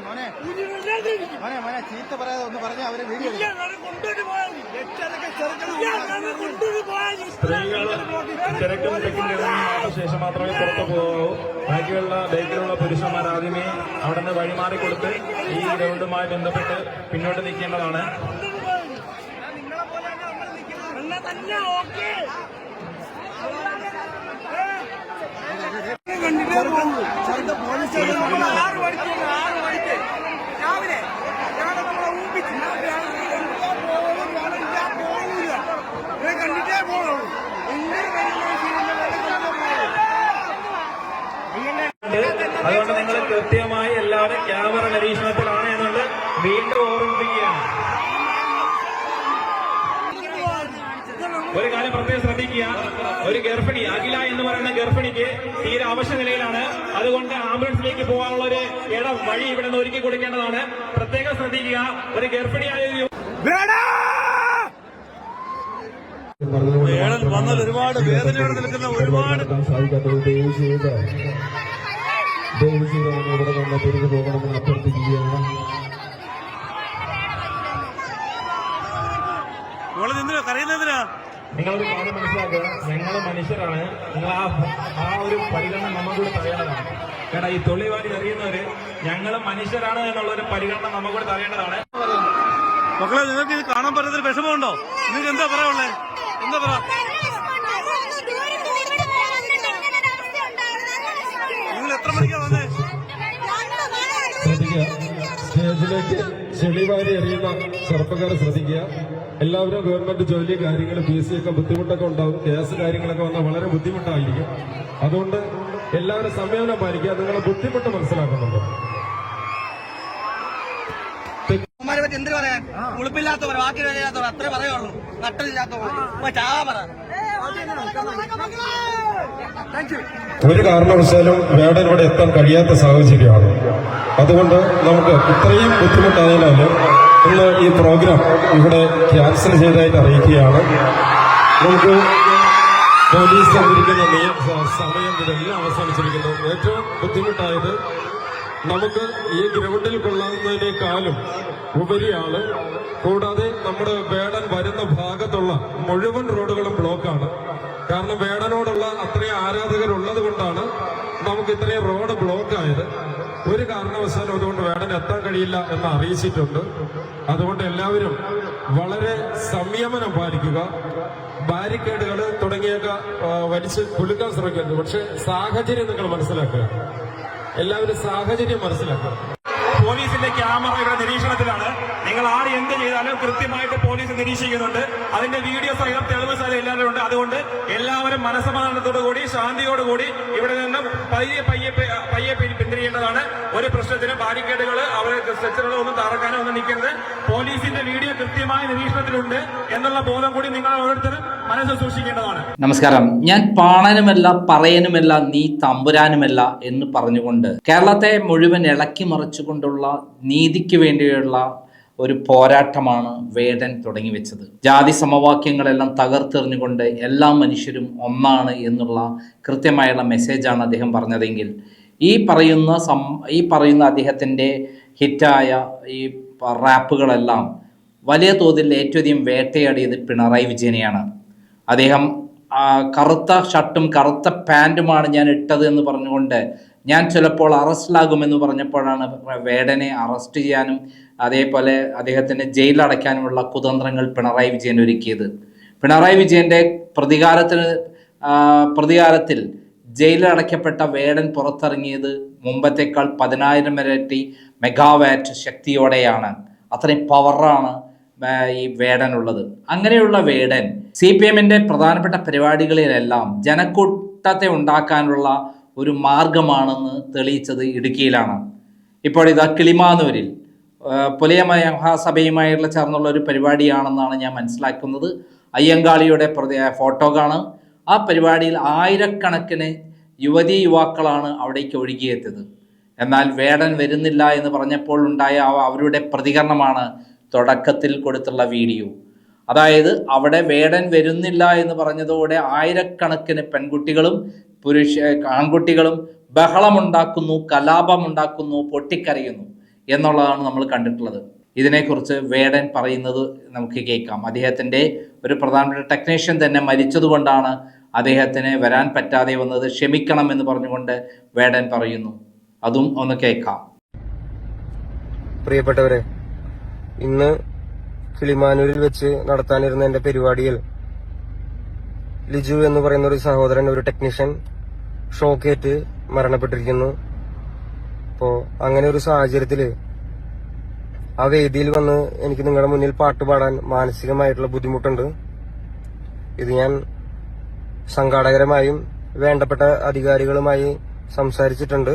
മോനെ. മോനെ മോനെ ചീത്ത പറയാതെ ഒന്ന് പറഞ്ഞ അവരെ വീഡിയോ സ്ത്രീകൾ തിരക്കും തിരക്കിന്റെ ഇടയിൽ ശേഷം മാത്രമേ പുറത്തു പോകാവൂ. ബാക്കിയുള്ള ബൈക്കിലുള്ള പുരുഷന്മാർ ആദ്യമേ അവിടെ നിന്ന് വഴിമാറി കൊടുത്ത് ഈ ഗ്രൗണ്ടുമായി ബന്ധപ്പെട്ട് പിന്നോട്ട് നിൽക്കേണ്ടതാണ് ചെറുത് പോലീസ് ആറ് മണിക്ക് പ്രത്യേകം ഒരു ഗർഭിണി അഖില എന്ന് പറയുന്ന ഗർഭിണിക്ക് തീരെ അവശ്യ നിലയിലാണ്. അതുകൊണ്ട് ആംബുലൻസിലേക്ക് പോകാനുള്ള ഒരു ഇടം വഴി ഇവിടെ നിന്ന് ഒരുക്കി കൊടുക്കേണ്ടതാണ്. പ്രത്യേകം ശ്രദ്ധിക്കുക ഒരു ഗർഭിണിയായ വേടൻ വന്നാൽ ഒരുപാട് വേദനയോടെ നിൽക്കുന്ന ഒരുപാട് സാധിക്കാത്തത് ദയവ് ചെയ്ത്. ദയവ് ചെയ്ത് ഇവിടെ നിന്ന് തിരികെ പോകണമെന്ന് അഭ്യർത്ഥിക്കുകയാണ് മോളെ നിന്ന് കരയുന്നതിനാ നിങ്ങളൊരു കാര്യം മനസ്സിലാക്കുക ഞങ്ങൾ മനുഷ്യരാണ്. നിങ്ങൾ ആ ആ ഒരു പരിഗണന നമുക്കൂടെ തരേണ്ടതാണ്. കാരണം ഈ തൊള്ളിവാരി അറിയുന്നവര് ഞങ്ങൾ മനുഷ്യരാണ് എന്നുള്ള ഒരു പരിഗണന നമുക്കൂടെ തരേണ്ടതാണ്. മക്കളെ നിങ്ങൾക്ക് ഇത് കാണാൻ പറ്റുന്നതിൽ വിഷമമുണ്ടോ? നിങ്ങൾക്ക് എന്താ പറയാനുള്ളത് എന്താ പറ? നിങ്ങൾ എത്ര മണിക്കാണ് വന്നേ? ശ്രദ്ധിക്കുക സ്റ്റേജിലേക്ക് ചെളിവാരി എറിയുന്ന ചെറുപ്പക്കാരെ ശ്രദ്ധിക്കുക. എല്ലാവരും ഗവൺമെന്റ് ജോലി കാര്യങ്ങൾ പി എസ് സി ഒക്കെ ബുദ്ധിമുട്ടൊക്കെ ഉണ്ടാവും. കേസ് കാര്യങ്ങളൊക്കെ വന്നാൽ വളരെ ബുദ്ധിമുട്ടായിരിക്കും. അതുകൊണ്ട് എല്ലാവരും സംയമനം പാലിക്കുക. നിങ്ങളെ ബുദ്ധിമുട്ട് മനസ്സിലാക്കുന്നുണ്ട്. എന്ത് പറയാൻ? ഉളുപ്പില്ലാത്തവർ ബാക്കി വരില്ലാത്തവർ അത്രേ പറയുള്ളൂ. നട്ടലില്ലാത്തവർ ചാവാ പറ. ഒരു കാരണവശാലും വേടൻ ഇവിടെ എത്താൻ കഴിയാത്ത സാഹചര്യമാണ്. അതുകൊണ്ട് നമുക്ക് ഇത്രയും ബുദ്ധിമുട്ടായാലും ഇന്ന് ഈ പ്രോഗ്രാം ഇവിടെ ക്യാൻസൽ ചെയ്തതായിട്ട് അറിയിക്കുകയാണ്. നമുക്ക് പോലീസ് സമയം ഇതെല്ലാം അവസാനിച്ചിരിക്കുന്നു. ഏറ്റവും ബുദ്ധിമുട്ടായത് നമുക്ക് ഈ ഗ്രൗണ്ടിൽ കൊള്ളാവുന്നതിനേക്കാളും ഉപരിയാണ് കൂടാതെ നമ്മുടെ വേടൻ വരുന്ന ഭാഗത്തുള്ള മുഴുവൻ റോഡുകളും ബ്ലോക്കാണ്. കാരണം വേടനോടുള്ള അത്രയും ആരാധകരുള്ളത് കൊണ്ടാണ് നമുക്ക് ഇത്രയും റോഡ് ബ്ലോക്കായത്. ഒരു കാരണവശാലും അതുകൊണ്ട് വേടൻ എത്താൻ കഴിയില്ല എന്ന് അറിയിച്ചിട്ടുണ്ട്. അതുകൊണ്ട് എല്ലാവരും വളരെ സംയമനം പാലിക്കുക. ബാരിക്കേഡുകൾ തുടങ്ങിയൊക്കെ വലിച്ച് കുലുക്കാൻ ശ്രമിക്കരുത്. പക്ഷെ സാഹചര്യം നിങ്ങൾ മനസ്സിലാക്കുക. എല്ലാവരും സാഹചര്യം മനസ്സിലാക്കുക പോലീസിന്റെ ക്യാമറ ഇവിടെ നിരീക്ഷണത്തിലാണ്. നിങ്ങൾ ആര് എന്ത് ചെയ്താലും കൃത്യമായിട്ട് പോലീസ് നിരീക്ഷിക്കുന്നുണ്ട്. അതിന്റെ വീഡിയോ സഹിതം തെളിവ് സഹിതം എല്ലാവരും ഉണ്ട് അതുകൊണ്ട് എല്ലാവരും മനസ്സമാധാനത്തോടുകൂടി ശാന്തിയോടുകൂടി ഇവിടെ നിന്നും പയ്യെ പയ്യെ പയ്യെ പിന്തിരിയേണ്ടതാണ്. ഒരു പ്രശ്നത്തിന് ബാരിക്കേഡുകൾ അവരെ സ്ട്രെച്ചറുകളോ ഒന്നും തറക്കാനോ ഒന്നും നിൽക്കരുത്. പോലീസിന്റെ വീഡിയോ കൃത്യമായ നിരീക്ഷണത്തിലുണ്ട് എന്നുള്ള ബോധം കൂടി നിങ്ങൾ ഓരോരുത്തരും മനസ്സിൽ സൂക്ഷിക്കേണ്ടതാണ്. നമസ്കാരം. ഞാൻ പാണനുമല്ല പറയനുമല്ല നീ തമ്പുരാനുമല്ല എന്ന് പറഞ്ഞുകൊണ്ട് കേരളത്തെ മുഴുവൻ ഇളക്കി മറിച്ചുകൊണ്ടുള്ള നീതിക്ക് വേണ്ടിയുള്ള ഒരു പോരാട്ടമാണ് വേടൻ തുടങ്ങി വെച്ചത്. ജാതി സമവാക്യങ്ങളെല്ലാം തകർത്തെറിഞ്ഞുകൊണ്ട് എല്ലാ മനുഷ്യരും ഒന്നാണ് എന്നുള്ള കൃത്യമായുള്ള മെസ്സേജാണ് അദ്ദേഹം പറഞ്ഞതെങ്കിൽ ഈ പറയുന്ന സം ഈ പറയുന്ന അദ്ദേഹത്തിന്റെ ഹിറ്റായ ഈ റാപ്പുകളെല്ലാം വലിയ തോതിൽ ഏറ്റവും അധികം വേട്ടയാടിയത് പിണറായി വിജയനെയാണ്. അദ്ദേഹം കറുത്ത ഷർട്ടും കറുത്ത പാന്റുമാണ് ഞാൻ ഇട്ടത് എന്ന് പറഞ്ഞുകൊണ്ട് ഞാൻ ചിലപ്പോൾ അറസ്റ്റിലാകുമെന്ന് പറഞ്ഞപ്പോഴാണ് വേടനെ അറസ്റ്റ് ചെയ്യാനും അതേപോലെ അദ്ദേഹത്തിന് ജയിലടയ്ക്കാനുമുള്ള കുതന്ത്രങ്ങൾ പിണറായി വിജയൻ ഒരുക്കിയത്. പിണറായി വിജയന്റെ പ്രതികാരത്തിന് പ്രതികാരത്തിൽ ജയിലിലടയ്ക്കപ്പെട്ട വേടൻ പുറത്തിറങ്ങിയത് മുമ്പത്തേക്കാൾ പതിനായിരം ഇരട്ടി മെഗാവാറ്റ് ശക്തിയോടെയാണ്. അത്രയും പവറാണ് ഈ വേടനുള്ളത് അങ്ങനെയുള്ള വേടൻ സി പി എമ്മിന്റെ പ്രധാനപ്പെട്ട പരിപാടികളിലെല്ലാം ജനക്കൂട്ടത്തെ ഉണ്ടാക്കാനുള്ള ഒരു മാർഗമാണെന്ന് തെളിയിച്ചത് ഇടുക്കിയിലാണ്. ഇപ്പോൾ ഇത് കിളിമാനൂരിൽ പുലിയ മഹാസഭയുമായുള്ള ചേർന്നുള്ള ഒരു പരിപാടിയാണെന്നാണ് ഞാൻ മനസ്സിലാക്കുന്നത്. അയ്യങ്കാളിയുടെ ഫോട്ടോ കാണാം ആ പരിപാടിയിൽ ആയിരക്കണക്കിന് യുവതി യുവാക്കളാണ് അവിടേക്ക് ഒഴുകിയെത്തിയത്. എന്നാൽ വേടൻ വരുന്നില്ല എന്ന് പറഞ്ഞപ്പോൾ ഉണ്ടായ അവരുടെ പ്രതികരണമാണ് തുടക്കത്തിൽ കൊടുത്തുള്ള വീഡിയോ. അതായത് അവിടെ വേടൻ വരുന്നില്ല എന്ന് പറഞ്ഞതോടെ ആയിരക്കണക്കിന് പെൺകുട്ടികളും പുരുഷ ആൺകുട്ടികളും ബഹളമുണ്ടാക്കുന്നു കലാപമുണ്ടാക്കുന്നു പൊട്ടിക്കരയുന്നു എന്നുള്ളതാണ് നമ്മൾ കണ്ടിട്ടുള്ളത്. ഇതിനെക്കുറിച്ച് വേടൻ പറയുന്നത് നമുക്ക് കേൾക്കാം. അദ്ദേഹത്തിന്റെ ഒരു പ്രധാനപ്പെട്ട ടെക്നീഷ്യൻ തന്നെ മരിച്ചതുകൊണ്ടാണ് അദ്ദേഹത്തിന് വരാൻ പറ്റാതെ വന്നത്. ക്ഷമിക്കണം എന്ന് പറഞ്ഞുകൊണ്ട് വേടൻ പറയുന്നു. അതും ഒന്ന് കേൾക്കാം. പ്രിയപ്പെട്ടവരെ ഇന്ന് കിളിമാനൂരിൽ വെച്ച് നടത്താനിരുന്ന എന്റെ പരിപാടിയിൽ ലിജു എന്ന് പറയുന്ന ഒരു സഹോദരൻ ഒരു ടെക്നീഷ്യൻ ഷോക്കേറ്റ് മരണപ്പെട്ടിരിക്കുന്നു. അപ്പോ അങ്ങനെ ഒരു സാഹചര്യത്തിൽ ആ വേദിയിൽ വന്ന് എനിക്ക് നിങ്ങളുടെ മുന്നിൽ പാട്ട് പാടാൻ മാനസികമായിട്ടുള്ള ബുദ്ധിമുട്ടുണ്ട്. ഇത് ഞാൻ സംഘാടകരമായും വേണ്ടപ്പെട്ട അധികാരികളുമായി സംസാരിച്ചിട്ടുണ്ട്.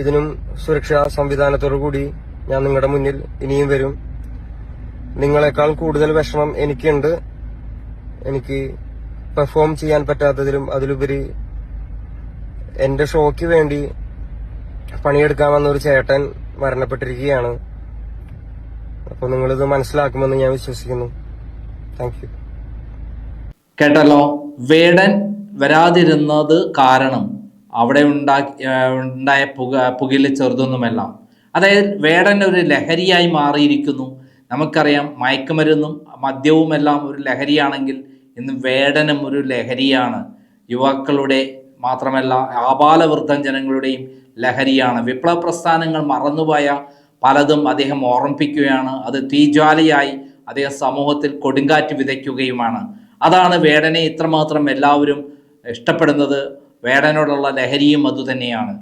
ഇതിനും സുരക്ഷാ സംവിധാനത്തോടു കൂടി ഞാൻ നിങ്ങളുടെ മുന്നിൽ ഇനിയും വരും. നിങ്ങളെക്കാൾ കൂടുതൽ വിഷമം എനിക്കുണ്ട്. എനിക്ക് പെർഫോം ചെയ്യാൻ പറ്റാത്തതിലും അതിലുപരി എന്റെ ഷോയ്ക്ക് വേണ്ടി പണിയെടുക്കാൻ വന്ന ഒരു ചേട്ടൻ മരണപ്പെട്ടിരിക്കുകയാണ്. അപ്പോൾ നിങ്ങളിത് മനസ്സിലാക്കുമെന്ന് ഞാൻ വിശ്വസിക്കുന്നു. താങ്ക് യു കേട്ടല്ലോ വേടൻ വരാതിരുന്നത് കാരണം. അവിടെ ഉണ്ടാക്കി ഉണ്ടായ പുക പുകയിലെ ചെറുതൊന്നുമെല്ലാം. അതായത് വേടൻ ഒരു ലഹരിയായി മാറിയിരിക്കുന്നു. നമുക്കറിയാം മയക്കുമരുന്നും മദ്യവുമെല്ലാം ഒരു ലഹരിയാണെങ്കിൽ ഇന്ന് വേടനും ഒരു ലഹരിയാണ്. യുവാക്കളുടെ മാത്രമല്ല ആപാലവൃദ്ധം ജനങ്ങളുടെയും ലഹരിയാണ്. വിപ്ലവ പ്രസ്ഥാനങ്ങൾ മറന്നുപോയ പലതും അദ്ദേഹം ഓർമ്മിപ്പിക്കുകയാണ്. അത് തീജ്വാലയായി അദ്ദേഹം സമൂഹത്തിൽ കൊടുങ്കാറ്റ് വിതയ്ക്കുകയുമാണ്. അതാണ് വേടനെ ഇത്രമാത്രം എല്ലാവരും ഇഷ്ടപ്പെടുന്നത്. വേടനോടുള്ള ലഹരിയും അതുതന്നെയാണ്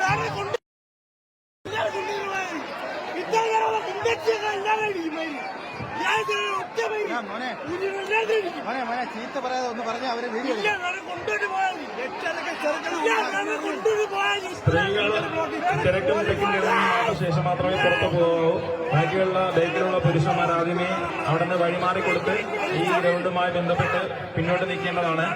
തിരക്കും തിരക്കും മാറിയ ശേഷം മാത്രമേ പുറത്തു പോകാവൂ ബാക്കിയുള്ള ബൈക്കിലുള്ള പുരുഷന്മാർ ആദ്യമേ അവിടെ നിന്ന് വഴിമാറി ഈ ഗ്രൗണ്ടുമായി ബന്ധപ്പെട്ട് പിന്നോട്ട് നിൽക്കേണ്ടതാണ്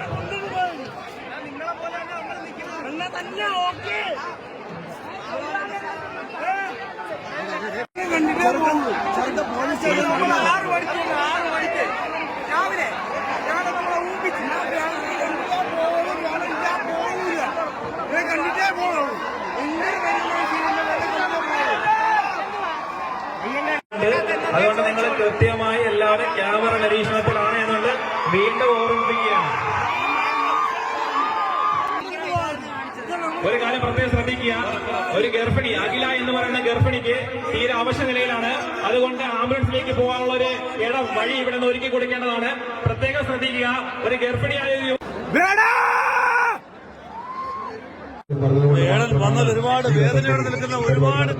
ആറ് മണിക്ക് ആറ് മണിക്ക് രാവിലെ നമ്മളെ ഊപ്പിച്ച് കണ്ടിട്ടേ പോകുള്ളൂ അതുകൊണ്ട് നിങ്ങൾ കൃത്യമായി എല്ലാവരും ക്യാമറ നിരീക്ഷണത്തിലാണ് പ്രത്യേകം ശ്രദ്ധിക്കുക. ഒരു ഗർഭിണി അഖില എന്ന് പറയുന്ന ഗർഭിണിക്ക് തീരെ അവശ്യ നിലയിലാണ്. അതുകൊണ്ട് ആംബുലൻസിലേക്ക് പോകാനുള്ള ഒരു ഇടം വഴി ഇവിടെ നിന്ന് ഒരുക്കി കൊടുക്കേണ്ടതാണ്. പ്രത്യേകം ശ്രദ്ധിക്കുക. ഒരു ഗർഭിണിയായ വന്നാൽ ഒരുപാട് നിൽക്കുന്ന ഒരുപാട്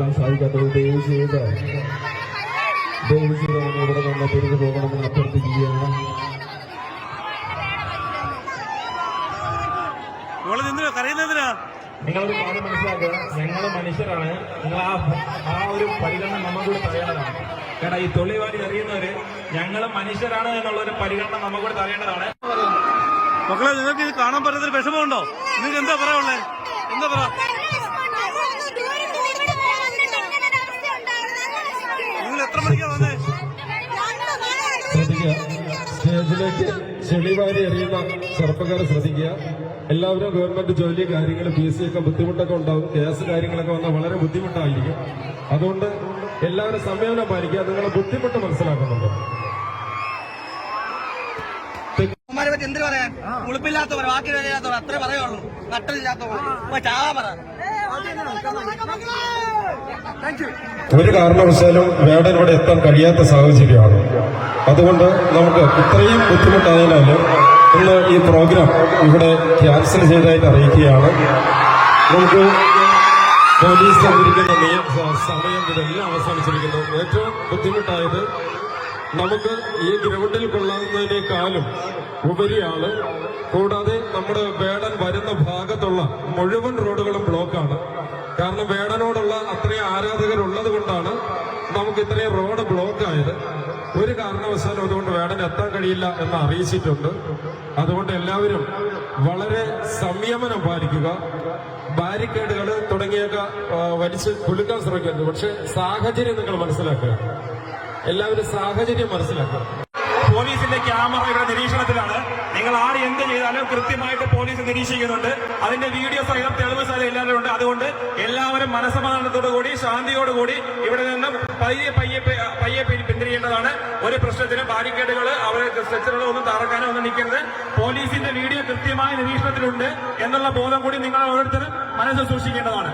നിങ്ങളൊരു കാര്യം മനസ്സിലാക്കുക? ഞങ്ങൾ മനുഷ്യരാണ്. നിങ്ങൾ ആ ആ ഒരു പരിഗണന നമുക്കൂടെ തരേണ്ടതാണ്. കാരണം ഈ തൊള്ളിവാരി അറിയുന്നവര് ഞങ്ങൾ മനുഷ്യരാണ് എന്നുള്ള ഒരു പരിഗണന നമുക്കൂടെ തരേണ്ടതാണ്. മക്കളെ നിങ്ങൾക്ക് ഇത് കാണാൻ പറ്റാത്തൊരു വിഷമമുണ്ടോ? നിങ്ങൾക്ക് എന്താ പറയാനുള്ളേ എന്താ പറ? നിങ്ങൾ എത്ര മണിക്കാണ് വന്നേ. സ്റ്റേജിലേക്ക്. ചെളിവാരി എറിയുന്ന ചെറുപ്പക്കാരെ ശ്രദ്ധിക്കുക എല്ലാവരും ഗവൺമെന്റ് ജോലി കാര്യങ്ങൾ പി സി ഒക്കെ ബുദ്ധിമുട്ടൊക്കെ ഉണ്ടാവും കേസ് കാര്യങ്ങളൊക്കെ വന്നാൽ വളരെ ബുദ്ധിമുട്ടായിരിക്കും അതുകൊണ്ട് എല്ലാവരും സംയമനം പാലിക്കുക നിങ്ങളെ ബുദ്ധിമുട്ട് മനസ്സിലാക്കുന്നുണ്ട് എന്തിനു പറയാൻ ഉളുപ്പില്ലാത്തവർ അത്രേ പറയുള്ളൂ നട്ടില്ലാത്തവർ ചാവാ പറ ഒരു കാരണവശാലും വേടൻ ഇവിടെ എത്താൻ കഴിയാത്ത സാഹചര്യമാണ്. അതുകൊണ്ട് നമുക്ക് ഇത്രയും ബുദ്ധിമുട്ടായാലും ഇന്ന് ഈ പ്രോഗ്രാം ഇവിടെ ക്യാൻസൽ ചെയ്തതായിട്ട് അറിയിക്കുകയാണ്. നമുക്ക് പോലീസ് സമയം ഇതെല്ലാം അവസാനിച്ചിരിക്കുന്നു. ഏറ്റവും ബുദ്ധിമുട്ടായത് നമുക്ക് ഈ ഗ്രൗണ്ടിൽ കൊള്ളാവുന്നതിനേക്കാളും ഉപരിയാണ് കൂടാതെ നമ്മുടെ വേടൻ വരുന്ന ഭാഗത്തുള്ള മുഴുവൻ റോഡുകളും ബ്ലോക്കാണ്. കാരണം വേടനോടുള്ള അത്രയും ആരാധകരുള്ളത് കൊണ്ടാണ് നമുക്ക് ഇത്രയും റോഡ് ബ്ലോക്കായത്. ഒരു കാരണവശാലും അതുകൊണ്ട് വേടൻ എത്താൻ കഴിയില്ല എന്ന് അറിയിച്ചിട്ടുണ്ട്. അതുകൊണ്ട് എല്ലാവരും വളരെ സംയമനം പാലിക്കുക. ബാരിക്കേഡുകൾ തുടങ്ങിയൊക്കെ വലിച്ച് കുലുക്കാൻ ശ്രമിക്കരുത്. പക്ഷെ സാഹചര്യം നിങ്ങൾ മനസ്സിലാക്കുക. എല്ലാവരും സാഹചര്യം മനസ്സിലാക്കണം. പോലീസിന്റെ ക്യാമറ ഇവിടെ നിരീക്ഷണത്തിലാണ്. നിങ്ങൾ ആര് എന്ത് ചെയ്താലും കൃത്യമായിട്ട് പോലീസ് നിരീക്ഷിക്കുന്നുണ്ട്. അതിന്റെ വീഡിയോ സഹിതം തെളിവ് സഹിതം എല്ലാവരും ഉണ്ട്. അതുകൊണ്ട് എല്ലാവരും മനസ്സമാധാനത്തോടുകൂടി ശാന്തിയോടുകൂടി ഇവിടെ നിന്ന് പയ്യെ പയ്യെ പയ്യെ പിന്തിരിയേണ്ടതാണ്. ഒരു പ്രശ്നത്തിനും ബാരിക്കേഡുകൾ അവരെ സ്ട്രെച്ചറുകൾ ഒന്നും തറക്കാനോ ഒന്നും നിൽക്കരുത്. പോലീസിന്റെ വീഡിയോ കൃത്യമായ നിരീക്ഷണത്തിലുണ്ട് എന്നുള്ള ബോധം കൂടി നിങ്ങൾ ഓരോരുത്തരും മനസ്സിൽ സൂക്ഷിക്കേണ്ടതാണ്.